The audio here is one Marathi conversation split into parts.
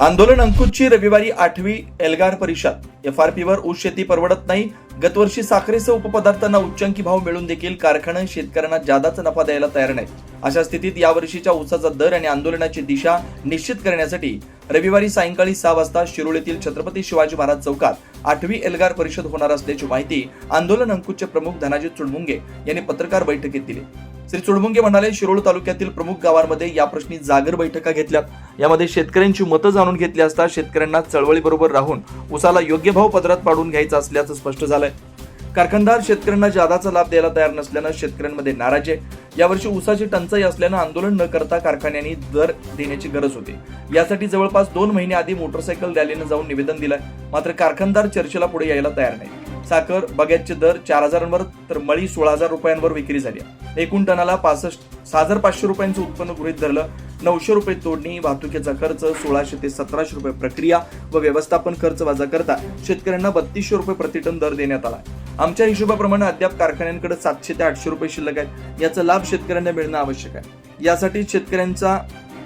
आंदोलन अंकुशची रविवारी आठवी एल्गार परिषद. एफ आर पीवर ऊस शेती परवडत नाही. गतवर्षी साखरेसह उपपदार्थांना उच्चांकी भाव मिळून देखील कारखाने शेतकऱ्यांना जादाचा नफा द्यायला तयार नाही अशा स्थितीत यावर्षीच्या ऊसाचा दर आणि आंदोलनाची दिशा निश्चित करण्यासाठी रविवारी सायंकाळी सहा वाजता शिरोळीतील छत्रपती शिवाजी महाराज चौकात आठवी एल्गार परिषद होणार असल्याची माहिती आंदोलन अंकुशचे प्रमुख धनाजी चुडमुंगे यांनी पत्रकार बैठकीत दिली. श्री चुडमुंगे म्हणाले शिरोळ तालुक्यातील प्रमुख गावांमध्ये या प्रश्नी जागर बैठका घेतल्या. यामध्ये शेतकऱ्यांची मतं जाणून घेतली असता शेतकऱ्यांना चळवळीबरोबर राहून उसाला योग्य भाव पदरात पाडून घ्यायचा असल्याचं स्पष्ट झालंय. कारखानदार शेतकऱ्यांना जादाचा लाभ द्यायला तयार नसल्यानं शेतकऱ्यांमध्ये नाराज आहे. यावर्षी ऊसाची टंचाई असल्यानं आंदोलन न करता कारखान्यांनी दर देण्याची गरज होती. यासाठी जवळपास दोन महिने आधी मोटरसायकल रॅलीनं जाऊन निवेदन दिलंय. मात्र कारखानदार चर्चेला पुढे यायला तयार नाही. साखर बगॅटचे दर चार हजारांवर तर मळी सोळा हजार रुपयांवर विक्री झाली. आहे. एकूण टनाला पासष्ट सहा हजार पाचशे रुपयांचं उत्पन्न गृहीत धरलं. नऊशे रुपये तोडणी वाहतुकीचा खर्च सोळाशे ते सतराशे रुपये प्रक्रिया व व्यवस्थापन खर्च वजा करता शेतकऱ्यांना बत्तीसशे रुपये प्रतिटन दर देण्यात आला. आमच्या हिशोबाप्रमाणे अद्याप कारखान्यांकडे सातशे ते आठशे रुपये शिल्लक आहेत. याचा लाभ शेतकऱ्यांना मिळणं आवश्यक आहे. यासाठी शेतकऱ्यांचा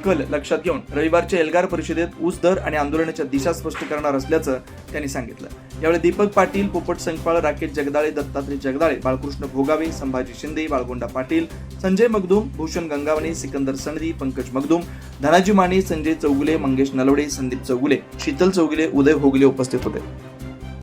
कल लक्षात घेऊन रविवारच्या एल्गार परिषदेत ऊस दर आणि आंदोलनाच्या दिशा स्पष्ट करणार असल्याचं त्यांनी सांगितलं. यावेळी दीपक पाटील पोपट संकपाळ राकेश जगदाळे दत्तात्रय जगदाळे बाळकृष्ण भोगावे संभाजी शिंदे बाळगोंडा पाटील संजय मगदूम भूषण गंगावणे सिकंदर सणदी पंकज मगदूम धनाजी माने संजय चौगुले मंगेश नलवडे संदीप चौगुले शीतल चौगुले उदय भोगले उपस्थित होते.